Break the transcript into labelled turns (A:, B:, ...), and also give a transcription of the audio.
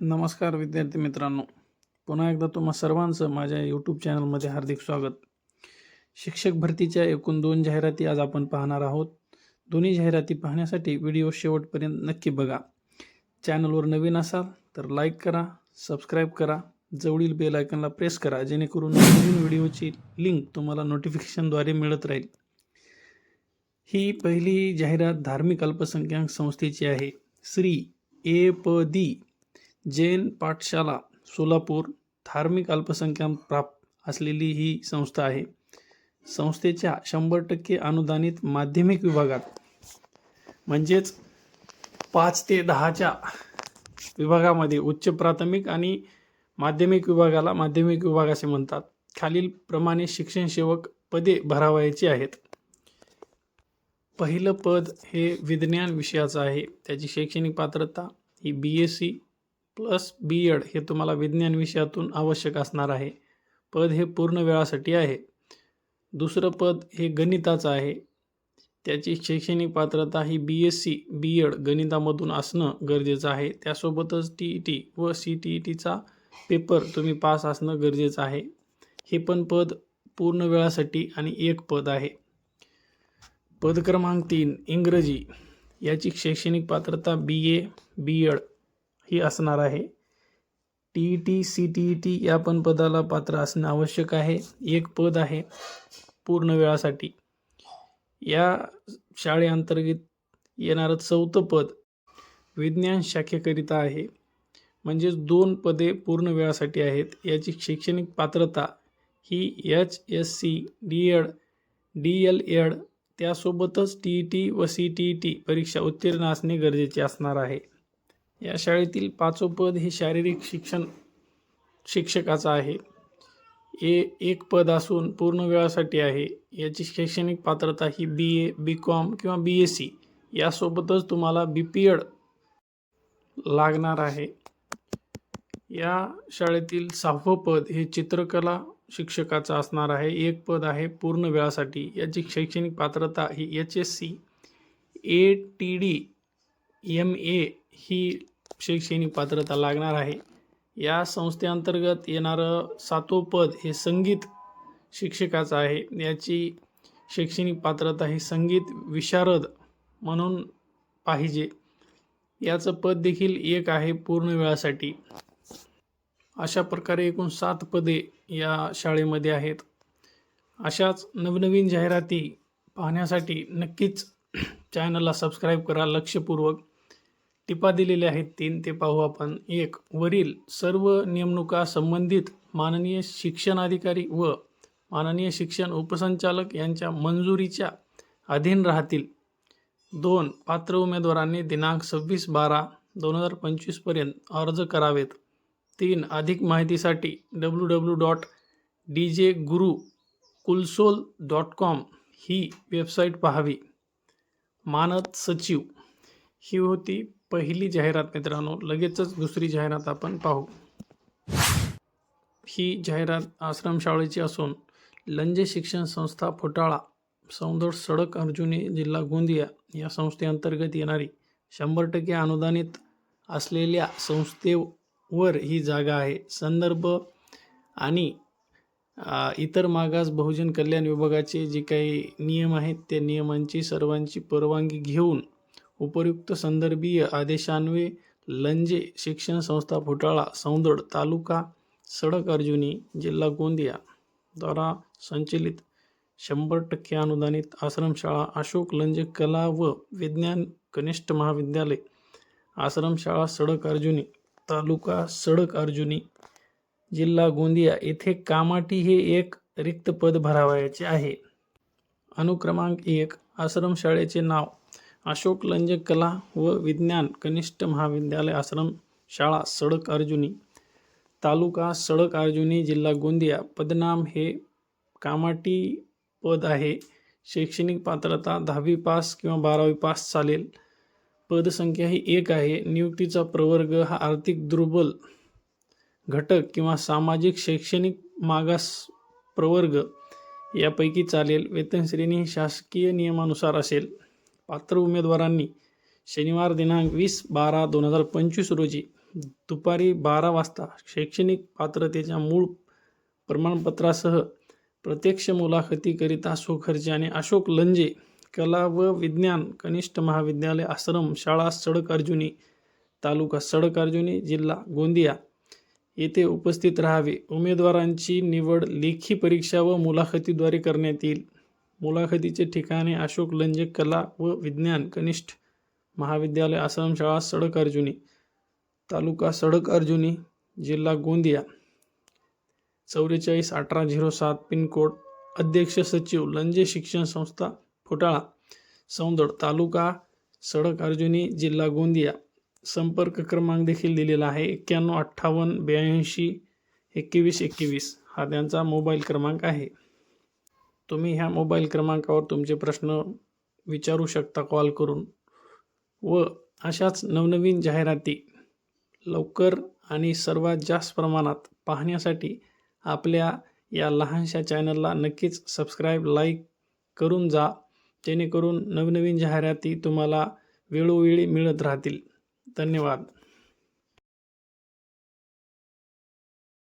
A: नमस्कार विद्यार्थी मित्रांनो. पुन्हा एकदा तुम्हा सर्वांचं माझ्या यूट्यूब चॅनलमध्ये हार्दिक स्वागत. शिक्षक भरतीच्या एकूण दोन जाहिराती आज आपण पाहणार आहोत. दोन्ही जाहिराती पाहण्यासाठी व्हिडिओ शेवटपर्यंत नक्की बघा. चॅनलवर नवीन असाल तर लाईक करा सबस्क्राईब करा जवळील बेल आयकनला प्रेस करा जेणेकरून नवीन व्हिडिओची लिंक तुम्हाला नोटिफिकेशनद्वारे मिळत राहील. ही पहिली जाहिरात धार्मिक अल्पसंख्याक संस्थेची आहे. श्री ए प दी जैन पाठशाला सोलापूर धार्मिक अल्पसंख्याक प्राप्त असलेली ही संस्था आहे. संस्थेच्या शंभर टक्के अनुदानित माध्यमिक विभागात म्हणजेच पाच ते दहाच्या विभागामध्ये उच्च प्राथमिक आणि माध्यमिक विभागाला माध्यमिक विभाग असे म्हणतात. खालील प्रमाणे शिक्षण सेवक पदे भरावायची आहेत. पहिलं पद हे विज्ञान विषयाचं आहे. त्याची शैक्षणिक पात्रता ही B S C plus B Ed हे तुम्हाला विज्ञान विषयातून आवश्यक असणार आहे. पद हे पूर्ण वेळासाठी आहे. दुसरं पद हे गणिताचं आहे. त्याची शैक्षणिक पात्रता ही B S C B Ed गणितामधून असणं गरजेचं आहे. त्यासोबतच टी ई टी व सी टी ई टीचा पेपर तुम्ही पास असणं गरजेचं आहे. हे पण पद पूर्ण वेळासाठी आणि एक पद आहे. पद क्रमांक तीन इंग्रजी. याची शैक्षणिक पात्रता बी ए बी एड ही असणार आहे. T E T C T E T या पण पदाला पात्र असणं आवश्यक आहे. एक पद आहे पूर्ण वेळासाठी. या शाळेअंतर्गत येणारं चौथं पद विज्ञान शाखेकरिता आहे. म्हणजेच दोन पदे पूर्ण वेळासाठी आहेत. याची शैक्षणिक पात्रता ही H S C D Ed D L Ed त्यासोबतच टी ई टी व सी टी ई टी परीक्षा उत्तीर्ण असणे गरजेचे असणार आहे. या शाळेतील पाचवं पद हे शारीरिक शिक्षण शिक्षकाचं आहे. ए एक पद असून पूर्ण वेळासाठी आहे. याची शैक्षणिक पात्रता ही बी ए बी कॉम किंवा बी एस सी यासोबतच तुम्हाला बी पी एड लागणार आहे. या शाळेतील सहावं पद हे चित्रकला शिक्षकाचं असणार आहे. एक पद आहे पूर्ण वेळासाठी. याची शैक्षणिक पात्रता ही H S C A T D M A ही शैक्षणिक पात्रता लागणार आहे. या संस्थेअंतर्गत येणारं सातवं पद हे संगीत शिक्षकाचं आहे. याची शैक्षणिक पात्रता ही संगीत विशारद म्हणून पाहिजे. याचं पद देखील एक आहे पूर्ण वेळासाठी. अशा प्रकारे एकूण सात पदे या शाळेमध्ये आहेत. अशाच नवनवीन जाहिराती पाहण्यासाठी नक्कीच चॅनलला सबस्क्राईब करा लक्षपूर्वक. टिपा दिलेल्या आहेत. तीन ते पाहू आपण. एक वरील सर्व नेमणुका संबंधित माननीय शिक्षणाधिकारी व माननीय शिक्षण उपसंचालक यांच्या मंजुरीच्या अधीन राहतील. दोन पात्र उमेदवारांनी दिनांक सव्वीस बारा दोन हजार पंचवीसपर्यंत अर्ज करावेत. तीन अधिक माहितीसाठी W W dot D J गुरु कुलसोल डॉट कॉम ही वेबसाईट पाहावी. मानद सचिव. ही होती पहिली जाहिरात मित्रांनो लगेचच दुसरी जाहिरात आपण पाहू. ही जाहिरात आश्रमशाळेची असून लंजे शिक्षण संस्था फुटाळा सौंदर सडक अर्जुनी जिल्हा गोंदिया या संस्थेअंतर्गत येणारी शंभर टक्के अनुदानित असलेल्या संस्थेवर ही जागा आहे. संदर्भ आणि इतर मागास बहुजन कल्याण विभागाचे जे काही नियम आहेत त्या नियमांची सर्वांची परवानगी घेऊन उपयुक्त संदर्भीय आदेशान्वये लंजे शिक्षण संस्था फुटाळा सौंदड तालुका सडक अर्जुनी जिल्हा गोंदिया. द्वारा संचलित शंभर टक्के अनुदानित आश्रमशाळा अशोक लंजे कला व विज्ञान कनिष्ठ महाविद्यालय आश्रमशाळा सडक अर्जुनी तालुका सडक अर्जुनी जिल्हा गोंदिया. येथे कामाटी हे एक रिक्त पद भरावयाचे आहे. अनुक्रमांक एक आश्रमशाळेचे नाव. अशोक लंजे कला व विज्ञान कनिष्ठ महाविद्यालय आश्रम शाळा सडक अर्जुनी तालुका सडक अर्जुनी जिल्हा गोंदिया. पदनाम हे कामाटी पद आहे. शैक्षणिक पात्रता दहावी पास किंवा बारावी पास चालेल. पदसंख्या ही एक आहे. नियुक्तीचा प्रवर्ग हा आर्थिक दुर्बल घटक किंवा सामाजिक शैक्षणिक मागास प्रवर्ग यापैकी चालेल. वेतनश्रेणी ही शासकीय नियमानुसार असेल. पात्र उमेदवारांनी शनिवार दिनांक वीस बारा दोन हजार पंचवीस रोजी दुपारी बारा वाजता शैक्षणिक पात्रतेच्या मूळ प्रमाणपत्रासह प्रत्यक्ष मुलाखतीकरिता सुखर्ची अशोक लंजे कला व विज्ञान कनिष्ठ महाविद्यालय आश्रम शाळा सडक अर्जुनी तालुका सडक अर्जुनी जिल्हा गोंदिया येथे उपस्थित राहावे. उमेदवारांची निवड लेखी परीक्षा व मुलाखतीद्वारे करण्यात येईल. मुलाखतीचे ठिकाणे अशोक लंजे कला व विज्ञान कनिष्ठ महाविद्यालय आश्रमशाळा सडक अर्जुनी तालुका सडक अर्जुनी जिल्हा गोंदिया. चौवेचाळीस अठरा झिरो सात पिनकोड अध्यक्ष सचिव लंजे शिक्षण संस्था फुटाळा सौंदड तालुका सडक अर्जुनी जिल्हा गोंदिया. संपर्क क्रमांक देखील दिलेला आहे एक्क्याण्णव अठ्ठावन्न ब्याऐंशी एकवीस एकवीस. हा त्यांचा मोबाईल क्रमांक आहे. तुम्ही ह्या मोबाईल क्रमांकावर तुमचे प्रश्न विचारू शकता कॉल करून. व अशाच नवनवीन जाहिराती लवकर आणि सर्वात जास्त प्रमाणात पाहण्यासाठी आपल्या या लहानशा चॅनलला नक्कीच सबस्क्राईब लाईक करून जा जेणेकरून नवनवीन जाहिराती तुम्हाला वेळोवेळी मिळत राहतील. धन्यवाद.